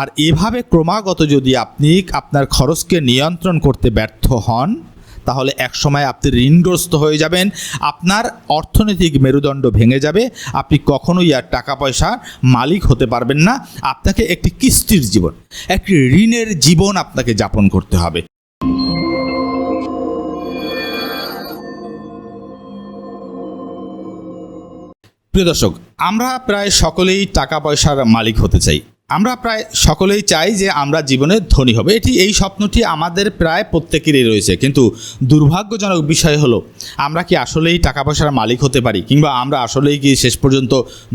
আর এভাবে ক্রমাগত যদি আপনি আপনার খরচকে নিয়ন্ত্রণ করতে ব্যর্থ হন, তাহলে একসময় আপনি ঋণগ্রস্ত হয়ে যাবেন, আপনার অর্থনৈতিক মেরুদণ্ড ভেঙে যাবে, আপনি কখনোই আর টাকা পয়সা মালিক হতে পারবেন না, আপনাকে একটি কিস্তির জীবন, একটি ঋণের জীবন আপনাকে যাপন করতে হবে। প্রিয় দর্শক, আমরা প্রায় সকলেই টাকা পয়সার মালিক হতে চাই। আমরা প্রায় সকলেই চাই যে আমরা জীবনে ধনী হবে। এটি এই স্বপ্নটি আমাদের প্রায় প্রত্যেকেরই রয়েছে। কিন্তু দুর্ভাগ্যজনক বিষয় হলো, আমরা কি আসলেই টাকা পয়সার মালিক হতে পারি কিংবা আমরা আসলেই কি শেষ পর্যন্ত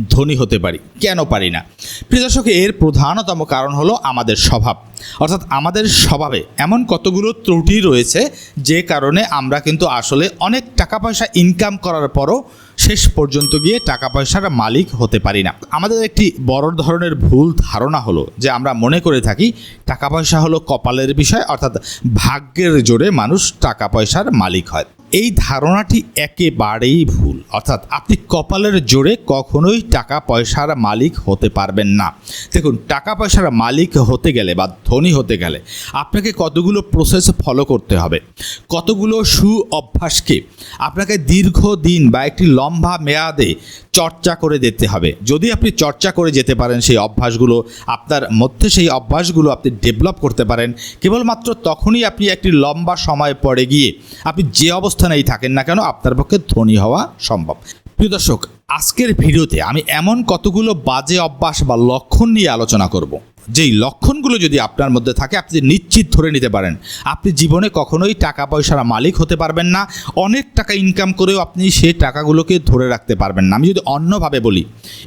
ধনী হতে পারি? কেন পারি না? প্রিয় দর্শক, এর প্রধানতম কারণ হলো আমাদের স্বভাব। অর্থাৎ আমাদের স্বভাবে এমন কতগুলো ত্রুটি রয়েছে যে কারণে আমরা কিন্তু আসলে অনেক টাকা পয়সা ইনকাম করার পরও শেষ পর্যন্ত গিয়ে টাকা পয়সার মালিক হতে পারি না। আমাদের একটি বড় ধরনের ভুল ধারণা হলো যে আমরা মনে করে থাকি টাকা পয়সা হলো কপালের বিষয়, অর্থাৎ ভাগ্যের জোরে মানুষ টাকা পয়সার মালিক হয়। এই ধারণাটি একেবারেই ভুল। অর্থাৎ আপনি কপালের জোরে কখনোই টাকা পয়সার মালিক হতে পারবেন না। দেখুন, টাকা পয়সার মালিক হতে গেলে বা ধনী হতে গেলে আপনাকে কতগুলো প্রসেস ফলো করতে হবে? কতগুলো সু অভ্যাসকে আপনাকে দীর্ঘদিন বা একটি লম্বা মেয়াদে চর্চা করে যেতে হবে। যদি আপনি চর্চা করে যেতে পারেন সেই অভ্যাসগুলো, আপনার মধ্যে সেই অভ্যাসগুলো আপনি ডেভেলপ করতে পারেন, কেবলমাত্র তখনই আপনি একটি লম্বা সময় পরে গিয়ে আপনি যে অবস্থানেই থাকেন না কেন, আপনার পক্ষে ধনী হওয়া সম্ভব। প্রিয় দর্শক, আজকের ভিডিওতে আমি এমন কতগুলো বাজে অভ্যাস বা লক্ষণ নিয়ে আলোচনা করব। যেই লক্ষণগুলো যদি আপনার মধ্যে থাকে, আপনি নিশ্চিত ধরে নিতে পারেন, আপনি জীবনে কখনোই টাকা পয়সার মালিক হতে পারবেন না। অনেক টাকা ইনকাম করেও আপনি সেই টাকাগুলোকে ধরে রাখতে পারবেন না। আমি যদি অন্যভাবে বলি,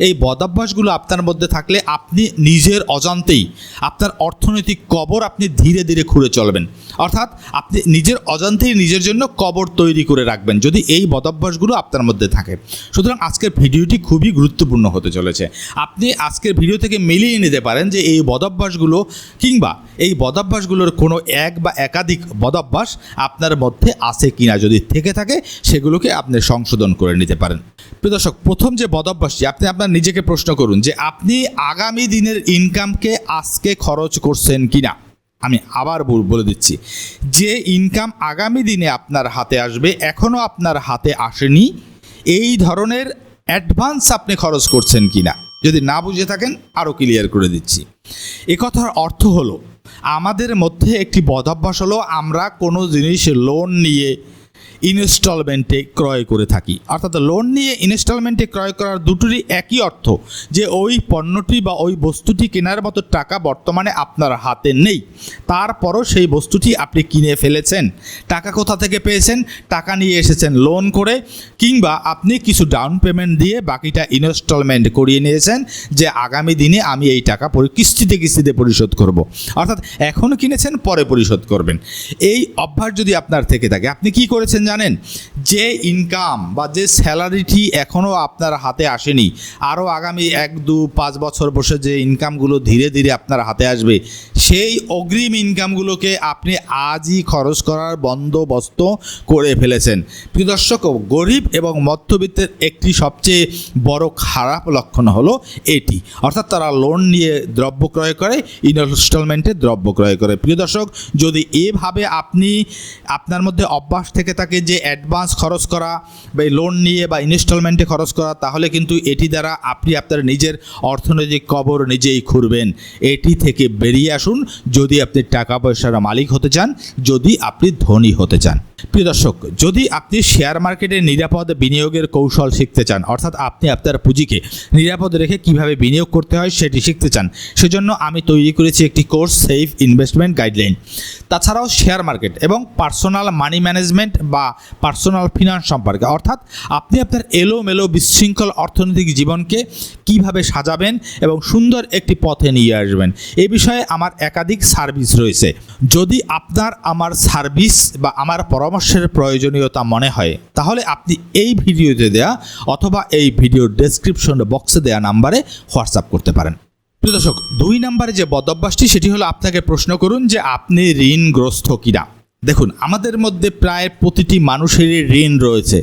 এই বদাভ্যাসগুলো আপনার মধ্যে থাকলে আপনি নিজের অজান্তেই আপনার অর্থনৈতিক কবর আপনি ধীরে ধীরে খুঁড়ে চলবেন। অর্থাৎ আপনি নিজের অজান্তেই নিজের জন্য কবর তৈরি করে রাখবেন, যদি এই বদাভ্যাসগুলো আপনার মধ্যে থাকে। সুতরাং আজকের ভিডিওটি খুবই গুরুত্বপূর্ণ হতে চলেছে। আপনি আজকের ভিডিও থেকে মিলিয়ে নিতে পারেন যে এই বদাভ্যাসগুলো কিংবা এই বদাভ্যাসগুলোর কোনো এক বা একাধিক বদাভ্যাস আপনার মধ্যে আছে কিনা যদি থেকে থাকে, সেগুলোকে আপনি সংশোধন করে নিতে পারেন। প্রিয় দর্শক, প্রথম যে বদাভ্যাসটি, আপনি আপনার নিজেকে প্রশ্ন করুন যে আপনি আগামী দিনের ইনকামকে আজকে খরচ করছেন কিনা? আমি আবার বলে দিচ্ছি, যে ইনকাম আগামী দিনে আপনার হাতে আসবে এখনও আপনার হাতে আসেনি, এই ধরনের অ্যাডভান্স আপনি খরচ করছেন কিনা? যদি না বুঝে থাকেন আরও ক্লিয়ার করে দিচ্ছি। একথার কথার অর্থ হলো, আমাদের মধ্যে একটি বদাভ্যাস হলো, আমরা কোনো জিনিস লোন নিয়ে ইনস্টলমেন্টে ক্রয় করে থাকি। অর্থাৎ লোন নিয়ে ইনস্টলমেন্টে ক্রয় করার দুটোরই একই অর্থ, যে ওই পণ্যটি বা ওই বস্তুটি কেনার মতো টাকা বর্তমানে আপনার হাতে নেই। তারপরও সেই বস্তুটি আপনি কিনে ফেলেছেন, টাকা কোথা থেকে পেয়েছেন, টাকা নিয়ে এসেছেন লোন করে, কিংবা আপনি কিছু ডাউন পেমেন্ট দিয়ে বাকিটা ইনস্টলমেন্ট করিয়ে নিয়েছেন, যে আগামী দিনে আমি এই টাকা পরি- কিস্তিতে কিস্তিতে পরিশোধ করব। অর্থাৎ এখন কিনেছেন, পরে পরিশোধ করবেন। এই অভ্যাস যদি আপনার থেকে থাকে, আপনি কি করেছেন জানেন? যে ইনকাম বা যে স্যালারিটি এখনও আপনার হাতে আসেনি আরও আগামী এক, দু, পাঁচ বছর বসে যে ইনকামগুলো ধীরে ধীরে আপনার হাতে আসবে, সেই অগ্রিম ইনকামগুলোকে আপনি আজই খরচ করার বন্দোবস্ত করে ফেলেছেন। প্রিয় দর্শক, গরিব এবং মধ্যবিত্তের একটি সবচেয়ে বড় খারাপ লক্ষণ হলো এটি। অর্থাৎ তারা লোন নিয়ে দ্রব্য ক্রয় করে ইনস্টলমেন্টে দ্রব্য ক্রয় করে। প্রিয় দর্শক, যদি এভাবে আপনি আপনার মধ্যে অভ্যাস থেকে থাকে যে অ্যাডভান্স খরচ করা বা লোন নিয়ে বা ইনস্টলমেন্টে খরচ করা, তাহলে কিন্তু এটি দ্বারা আপনি আপনার নিজের অর্থনৈতিক কবর নিজেই খুঁড়বেন। এটি থেকে বেরিয়ে আসুন যদি আপনি টাকা পয়সার মালিক হতে চান, যদি আপনি ধনী হতে চান। প্রিয় দর্শক, যদি আপনি শেয়ার মার্কেটে নিরাপদ বিনিয়োগের কৌশল শিখতে চান, অর্থাৎ আপনি আপনার পুঁজিকে নিরাপদ রেখে কীভাবে বিনিয়োগ করতে হয় সেটি শিখতে চান, সেজন্য আমি তৈরি করেছি একটি কোর্স সেফ ইনভেস্টমেন্ট গাইডলাইন তাছাড়াও শেয়ার মার্কেট এবং পার্সোনাল মানি ম্যানেজমেন্ট বা পার্সোনাল ফিনান্স সম্পর্কে, অর্থাৎ আপনি আপনার এলোমেলো বিশৃঙ্খল অর্থনৈতিক জীবনকে কীভাবে সাজাবেন এবং সুন্দর একটি পথে নিয়ে আসবেন, এ বিষয়ে আমার একাধিক সার্ভিস রয়েছে। যদি আপনার আমার সার্ভিস বা আমার পরামর্শের প্রয়োজনীয়তা মনে হয়, তাহলে আপনি এই ভিডিওতে দেয়া অথবা এই ভিডিওর ডেসক্রিপশন বক্সে দেয়া নাম্বারে হোয়াটসঅ্যাপ করতে পারেন। প্রিয় দর্শক, দুই নম্বরে যে বদভ্যাসটি, সেটি হলো আপনাকে প্রশ্ন করুন যে আপনি ঋণগ্রস্ত কিনা। দেখুন, আমাদের মধ্যে প্রায় প্রতিটি মানুষেরই ঋণ রয়েছে।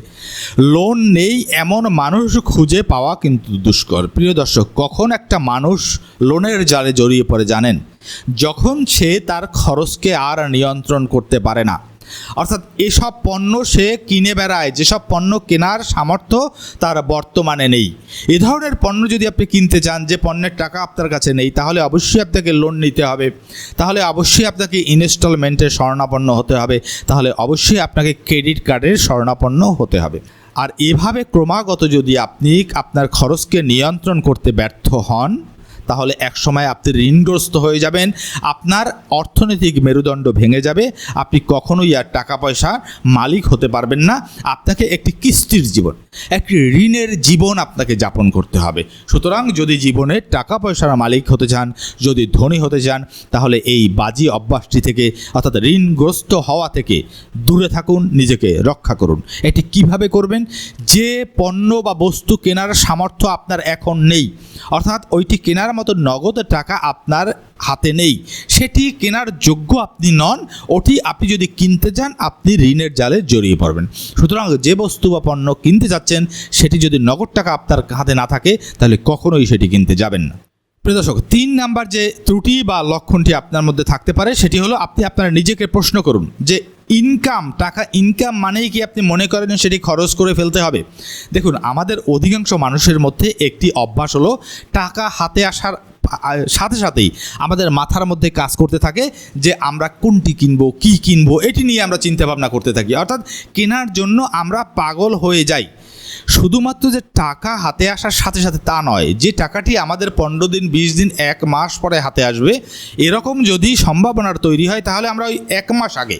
লোন নেই এমন মানুষ খুঁজে পাওয়া কিন্তু দুষ্কর। প্রিয় দর্শক, কখন একটা মানুষ লোনের জালে জড়িয়ে পড়ে জানেন? যখন সে তার খরচকে আর নিয়ন্ত্রণ করতে পারে না। অর্থাৎ এসব পণ্য সে কিনে বেড়ায়, যেসব পণ্য কেনার সামর্থ্য তার বর্তমানে নেই। এ ধরনের পণ্য যদি আপনি কিনতে চান, যে পণ্যের টাকা আপনার কাছে নেই, তাহলে অবশ্যই আপনাকে লোন নিতে হবে। তাহলে অবশ্যই আপনাকে ইনস্টলমেন্টের স্বর্ণাপন্ন হতে হবে। তাহলে অবশ্যই আপনাকে ক্রেডিট কার্ডের স্বর্ণাপন্ন হতে হবে। আর এভাবে ক্রমাগত যদি আপনি আপনার খরচকে নিয়ন্ত্রণ করতে ব্যর্থ হন তাহলে একসময় আপনি ঋণগ্রস্ত হয়ে যাবেন, আপনার অর্থনৈতিক মেরুদণ্ড ভেঙে যাবে, আপনি কখনোই আর টাকা পয়সার মালিক হতে পারবেন না, আপনাকে একটি কিস্তির জীবন, একটি ঋণের জীবন আপনাকে যাপন করতে হবে। সুতরাং যদি জীবনে টাকা পয়সার মালিক হতে চান, যদি ধনী হতে চান, তাহলে এই বাজি অভ্যাসটি থেকে, অর্থাৎ ঋণগ্রস্ত হওয়া থেকে দূরে থাকুন, নিজেকে রক্ষা করুন। এটি কীভাবে করবেন? যে পণ্য বা বস্তু কেনার সামর্থ্য আপনার এখন নেই, অর্থাৎ ওইটি কেনার মতো নগদ টাকা আপনার হাতে নেই। সেটি কেনার যোগ্য আপনি নন, ওটি আপনি যদি কিনতে চান আপনি ঋণের জালে জড়িয়ে পড়বেন। সুতরাং যে বস্তু বা পণ্য কিনতে চাচ্ছেন সেটি যদি নগদ টাকা আপনার হাতে না থাকে, তাহলে কখনোই সেটি কিনতে যাবেন না। প্রিয় দর্শক, তিন নাম্বার যে ত্রুটি বা লক্ষণটি আপনার মধ্যে থাকতে পারে, সেটি হলো আপনি আপনার নিজেকে প্রশ্ন করুন যে ইনকাম টাকা ইনকাম মানেই কি আপনি মনে করেন সেটি খরচ করে ফেলতে হবে? দেখুন, আমাদের অধিকাংশ মানুষের মধ্যে একটি অভ্যাস হলো টাকা হাতে আসার সাথে সাথেই আমাদের মাথার মধ্যে কাজ করতে থাকে যে আমরা কোনটি কিনবো, কি কিনবো, এটি নিয়ে আমরা চিন্তা ভাবনা করতে থাকি। অর্থাৎ কেনার জন্য আমরা পাগল হয়ে যাই। শুধুমাত্র যে টাকা হাতে আসার সাথে সাথে তা নয়, যে টাকাটি আমাদের পনেরো দিন, বিশ দিন, এক মাস পরে হাতে আসবে, এরকম যদি সম্ভাবনার তৈরি হয়, তাহলে আমরা ওই এক মাস আগে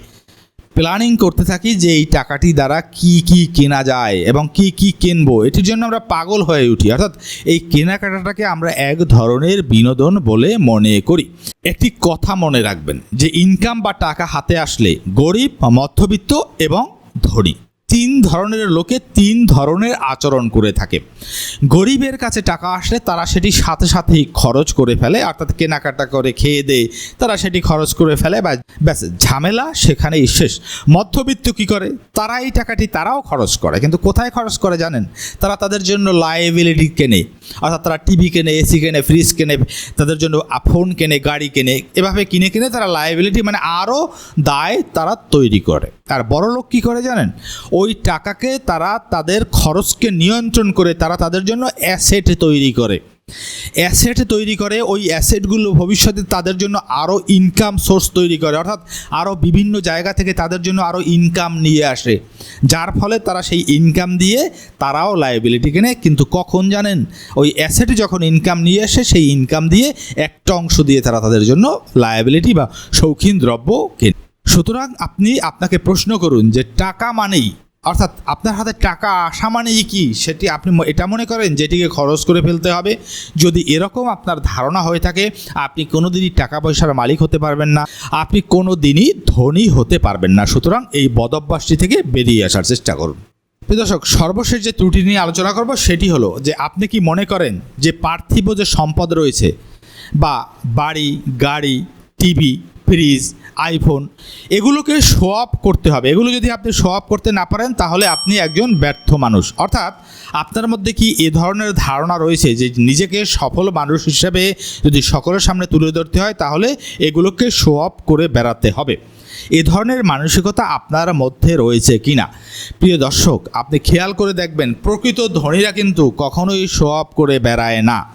প্ল্যানিং করতে থাকি যে এই টাকাটি দ্বারা কি কি কেনা যায় এবং কি কি কিনবো। এটির জন্য আমরা পাগল হয়ে উঠি। অর্থাৎ এই কেনাকাটাটাকে আমরা এক ধরনের বিনোদন বলে মনে করি। একটি কথা মনে রাখবেন যে ইনকাম বা টাকা হাতে আসলে গরিব, মধ্যবিত্ত এবং ধনী। তিন ধরনের লোকে তিন ধরনের আচরণ করে থাকে। গরিবের কাছে টাকা আসলে তারা সেটি সাথে সাথেই খরচ করে ফেলে অর্থাৎ কেনাকাটা করে, খেয়ে দেয় তারা সেটি খরচ করে ফেলে বা ব্যাস, ঝামেলা সেখানেই শেষ। মধ্যবিত্ত কি করে? তারা এই টাকাটি তারাও খরচ করে। কিন্তু কোথায় খরচ করে জানেন? তারা তাদের জন্য লাইবিলিটি কেনে, অর্থাৎ তারা টিভি কেনে এসি কেনে ফ্রিজ কেনে, তাদের জন্য ফোন কেনে, গাড়ি কেনে, এভাবে কিনে কিনে তারা লাইবিলিটি মানে আরও দায় তারা তৈরি করে। আর বড় লোক কী করে জানেন? ওই টাকাকে তারা তাদের খরচকে নিয়ন্ত্রণ করে, তারা তাদের জন্য অ্যাসেট তৈরি করে। অ্যাসেট তৈরি করে, ওই অ্যাসেটগুলো ভবিষ্যতে তাদের জন্য আরও ইনকাম সোর্স তৈরি করে, অর্থাৎ আরও বিভিন্ন জায়গা থেকে তাদের জন্য আরও ইনকাম নিয়ে আসে। যার ফলে তারা সেই ইনকাম দিয়ে তারাও লাইবিলিটি কেনে। কিন্তু কখন জানেন? ওই অ্যাসেট যখন ইনকাম নিয়ে আসে, সেই ইনকাম দিয়ে একটা অংশ দিয়ে তারা তাদের জন্য লায়াবিলিটি বা শৌখিন দ্রব্য কেনে। সুতরাং আপনি আপনাকে প্রশ্ন করুন যে টাকা মানেই অর্থাৎ আপনার হাতে টাকা আসা মানেই কি? সেটি আপনি এটা মনে করেন যেটিকে খরচ করে ফেলতে হবে। যদি এরকম আপনার ধারণা হয়ে থাকে, আপনি কোনো দিনই টাকা পয়সার মালিক হতে পারবেন না। আপনি কোনো দিনই ধনী হতে পারবেন না। সুতরাং এই বদভ্যাসটি থেকে বেরিয়ে আসার চেষ্টা করুন। দর্শক, সর্বশেষ যে ত্রুটি নিয়ে আলোচনা করব, সেটি হলো যে আপনি কি মনে করেন যে পার্থিব যে সম্পদ রয়েছে বা বাড়ি, গাড়ি, টিভি, ফ্রিজ আইফোন এগুলোকে শো আপ করতে হবে। এগুলো যদি আপনি শো আপ করতে না পারেন, তাহলে আপনি একজন ব্যর্থ মানুষ। অর্থাৎ আপনার মধ্যে কি এ ধরনের ধারণা রয়েছে যে নিজেকে সফল মানুষ হিসেবে যদি সকলের সামনে তুলে ধরতে হয়, তাহলে এগুলোকে শো আপ করে বেড়াতে হবে। এ ধরনের মানসিকতা আপনার মধ্যে রয়েছে কিনা প্রিয় দর্শক, আপনি খেয়াল করে দেখবেন, প্রকৃত ধনীরা কিন্তু কখনোই শো আপ করে বেড়ায় না।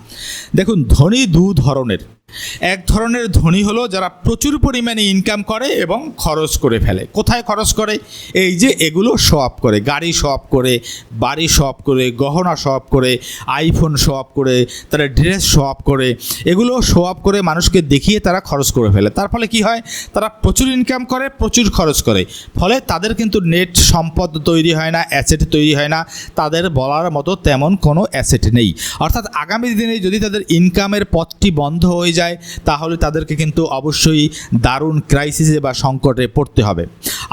দেখুন, ধনী দু ধরনের। এক ধরনের ধনী হলো যারা প্রচুর পরিমাণে ইনকাম করে এবং খরচ করে ফেলে। কোথায় খরচ করে? এই যে এগুলো শো আপ করে। গাড়ি শো আপ করে, বাড়ি শো আপ করে, গহনা শো আপ করে আইফোন শো আপ করে, তারা ড্রেস শো আপ করে। এগুলো শো করে মানুষকে দেখিয়ে তারা খরচ করে ফেলে। তার ফলে কি হয়? তারা প্রচুর ইনকাম করে, প্রচুর খরচ করে। ফলে তাদের কিন্তু নেট সম্পদ তৈরি হয় না অ্যাসেট তৈরি হয় না। তাদের বলার মতো তেমন কোনো অ্যাসেট নেই। অর্থাৎ আগামী দিনে যদি তাদের ইনকামের পথটি বন্ধ হয়ে যায়, তাহলে তাদেরকে কিন্তু অবশ্যই দারুণ ক্রাইসিসে বা সংকটে পড়তে হবে।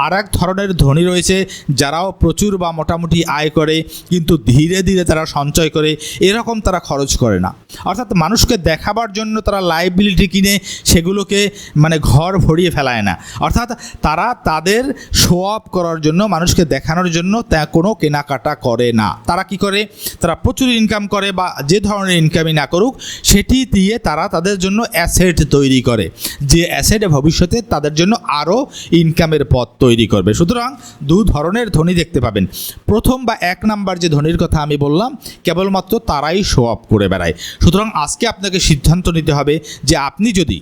আর এক ধরনের ধনী রয়েছে, যারাও প্রচুর বা মোটামুটি আয় করে, কিন্তু ধীরে ধীরে তারা সঞ্চয় করে, এরকম তারা খরচ করে না। অর্থাৎ মানুষকে দেখাবার জন্য তারা লাইবিলিটি কিনে, সেগুলোকে মানে ঘর ভরিয়ে ফেলায় না। অর্থাৎ তারা তাদের শো অফ করার জন্য, মানুষকে দেখানোর জন্য তা কোনো কেনাকাটা করে না। তারা কি করে? তারা প্রচুর ইনকাম করে বা যে ধরনের ইনকামই না করুক, সেটি দিয়ে তারা তাদের জন্য অ্যাসেট তৈরি করে, যে অ্যাসেট ভবিষ্যতে তাদের জন্য আরও ইনকামের পথ তৈরি করবে। সুতরাং দু ধরনের ধনী দেখতে পাবেন। প্রথম বা এক নাম্বার যে ধনীর কথা আমি বললাম, কেবলমাত্র তারাই শো অফ করে বেড়ায়। সুতরাং আজকে আপনাকে সিদ্ধান্ত নিতে হবে যে আপনি যদি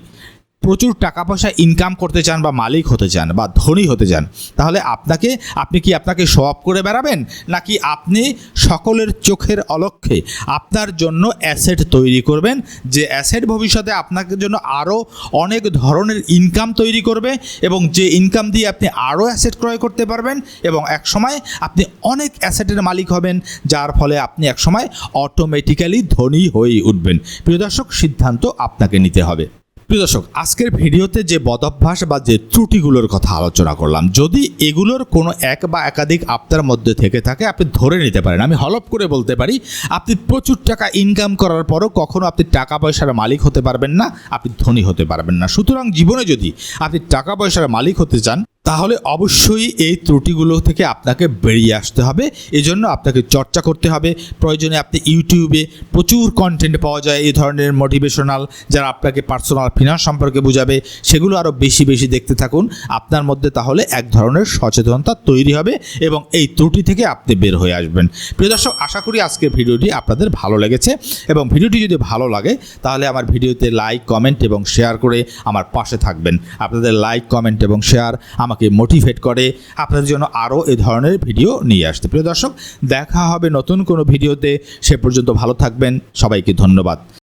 প্রচুর টাকা পয়সা ইনকাম করতে চান বা মালিক হতে চান বা ধনী হতে চান, তাহলে আপনাকে, আপনি কি আপনাকে শো অফ করে বেড়াবেন? নাকি আপনি সকলের চোখের অলক্ষ্যে আপনার জন্য অ্যাসেট তৈরি করবেন, যে অ্যাসেট ভবিষ্যতে আপনাকে জন্য আরও অনেক ধরনের ইনকাম তৈরি করবে এবং যে ইনকাম দিয়ে আপনি আরও অ্যাসেট ক্রয় করতে পারবেন এবং একসময় আপনি অনেক অ্যাসেটের মালিক হবেন, যার ফলে আপনি একসময় অটোমেটিক্যালি ধনী হয়ে উঠবেন। প্রিয় দর্শক, সিদ্ধান্ত আপনাকে নিতে হবে। প্রিয় দর্শক, আজকের ভিডিওতে যে বদভ্যাস বা যে ত্রুটিগুলোর কথা আলোচনা করলাম, যদি এগুলোর কোনো এক বা একাধিক আপনার মধ্যে থেকে থাকে, আপনি ধরে নিতে পারেন। আমি হলপ করে বলতে পারি, আপনি প্রচুর টাকা ইনকাম করার পরও কখনও আপনি টাকা পয়সার মালিক হতে পারবেন না, আপনি ধনী হতে পারবেন না। সুতরাং জীবনে যদি আপনি টাকা পয়সার মালিক হতে চান তাহলে অবশ্যই এই ত্রুটিগুলো থেকে আপনাকে বেরিয়ে আসতে হবে। এজন্য আপনাকে চর্চা করতে হবে। প্রয়োজনে আপনি ইউটিউবে প্রচুর কন্টেন্ট পাওয়া যায়, এই ধরনের মোটিভেশনাল যারা আপনাকে পার্সোনাল ফিনান্স সম্পর্কে বোঝাবে, সেগুলো আরও বেশি বেশি দেখতে থাকুন। আপনার মধ্যে তাহলে এক ধরনের সচেতনতা তৈরি হবে এবং এই ত্রুটি থেকে আপনি বের হয়ে আসবেন। প্রিয় দর্শক, আশা করি আজকের ভিডিওটি আপনাদের ভালো লেগেছে এবং ভিডিওটি যদি ভালো লাগে, তাহলে আমার ভিডিওতে লাইক কমেন্ট এবং শেয়ার করে আমার পাশে থাকবেন। আপনাদের লাইক কমেন্ট এবং শেয়ার আমাকে মোটিভেট করে আপনাদের জন্য আরও এ ধরনের ভিডিও নিয়ে আসতে। প্রিয় দর্শক, দেখা হবে নতুন কোনো ভিডিওতে সে পর্যন্ত ভালো থাকবেন। সবাইকে ধন্যবাদ।